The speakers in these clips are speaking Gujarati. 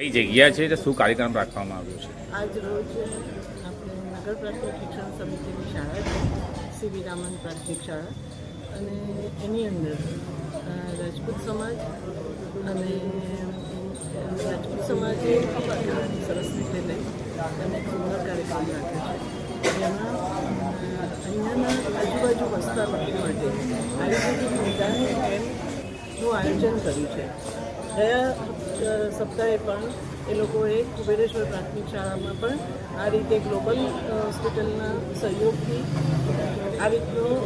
કઈ જગ્યા છે શું કાર્યક્રમ રાખવામાં આવ્યો છે? આજ રોજ આપણે નગર પ્રાથમિક શિક્ષણ સમિતિની શાળા છે સીવી રામન પ્રાથમિક શાળા અને એની અંદર રાજપૂત સમાજ અને રાજપૂત સમાજે સરસ રીતે લઈ અને સુંદર કાર્યક્રમ રાખ્યો છે. જેમાં અહીંયાના આજુબાજુ વસતા લોકો માટે આયુર્વેદિક નિદાન કેમ્પનું આયોજન કર્યું છે. ગયા સપ્તાહે પણ એ લોકોએ કુબેરેશ્વર પ્રાથમિક શાળામાં પણ આ રીતે ગ્લોબલ હોસ્પિટલના સહયોગથી આ રીતનું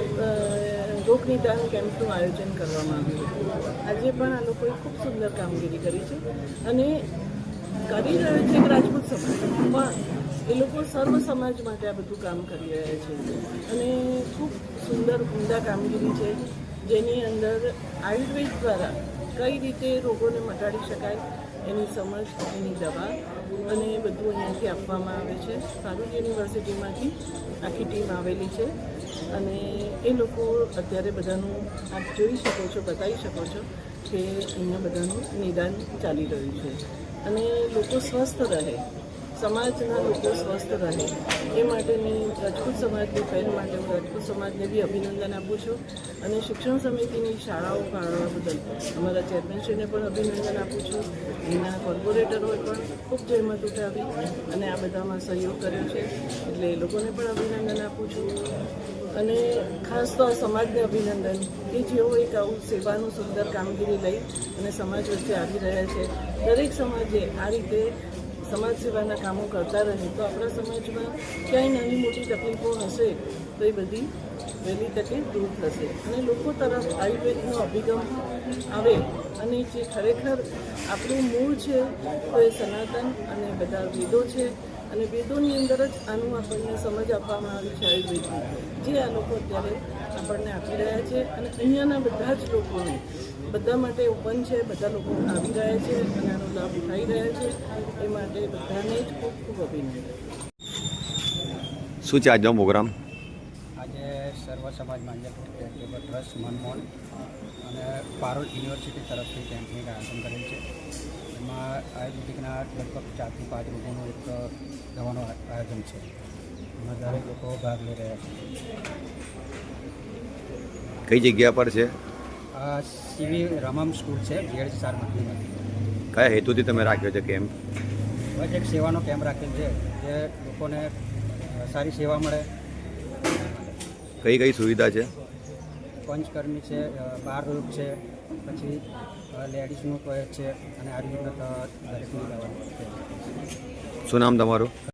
રોગ નિદાન કેમ્પનું આયોજન કરવામાં આવ્યું હતું. આજે પણ આ લોકોએ ખૂબ સુંદર કામગીરી કરી છે અને કરી રહ્યો છે એક રાજપૂત સમાજ. એ લોકો સર્વ સમાજ માટે આ બધું કામ કરી રહ્યા છે. અને ખૂબ સુંદર, ઉમદા કામગીરી છે જેની અંદર આયુર્વેદ દ્વારા કઈ રીતે રોગોને મટાડી શકાય, એની સમજ, એની દવા અને બધું અહીંયાથી આપવામાં આવે છે. ફારૂક યુનિવર્સિટીમાંથી આખી ટીમ આવેલી છે અને એ લોકો અત્યારે બધાનું આપ જોઈ શકો છો, બતાવી શકો છો કે અહીંયા બધાનું નિદાન ચાલી રહ્યું છે. અને લોકો સ્વસ્થ રહે. સમાજના લોકો સ્વસ્થ રહે. એ માટેની રાજપૂત સમાજની પહેલ માટે હું રાજપૂત સમાજને બી અભિનંદન આપું છું અને શિક્ષણ સમિતિની શાળાઓ ફાળવવા બદલ અમારા ચેરમેનશ્રીને પણ અભિનંદન આપું છું. એના કોર્પોરેટરોએ પણ ખૂબ જહેમત ઉઠાવી અને આ બધામાં સહયોગ કર્યો છે. એટલે એ લોકોને પણ અભિનંદન આપું છું. અને ખાસ તો સમાજને અભિનંદન કે જેઓ એક આવું સેવાનું સુંદર કામગીરી લઈ અને સમાજ વચ્ચે આવી રહ્યા છે. દરેક સમાજે આ રીતે સમાજ સેવાના કામો કરતા રહે, તો આપણા સમાજમાં ક્યાંય નાની મોટી તકલીફો હશે, તો એ બધી વહેલી તકે દૂર થશે. અને લોકો તરફ આયુર્વેદનો અભિગમ આવે અને જે ખરેખર આપણું મૂળ છે, તો એ સનાતન અને બધા વેદો છે. અને વેદોની અંદર જ આનું આપણને સમજ આપવામાં આવી છે આયુર્વેદની. જે આ લોકો અત્યારે આપણને આપી રહ્યા છે અને અહીંયાના બધા જ લોકોને બધા માટે ઓપન છે બધા લોકો આવી રહ્યા છે અને આનો લાભ ઉઠાવી રહ્યા છે. એ માટે બધાને જ ખૂબ ખૂબ અભિનંદન. શું છે આજનો પ્રોગ્રામ? આજે સર્વ સમાજ માંજલપુર ચેરિટેબલ ટ્રસ્ટ મનમોહન અને પારોલ યુનિવર્સિટી તરફથી કેમ્પની આયોજન કરેલ છે. એમાં આયુર્વેદિકના લગભગ ચારથી પાંચ રોગોનું એક દવાનું આયોજન છે. એમાં દરેક લોકો ભાગ લઈ રહ્યા છે. કઈ જગ્યા પર છે? આ સીવી રમમ સ્કૂલ છે ભીડ સારમતીમાંથી કયા હેતુથી તમે રાખ્યો છે કેમ્પ? બસ એક સેવાનો કેમ્પ રાખેલ છે જે લોકોને સારી સેવા મળે. કઈ કઈ સુવિધા છે? પંચકર્મી છે બાર રોગ છે પછી લેડીઝનું કોઈ છે અને આયુર્વેદના દરેકની શું નામ તમારું?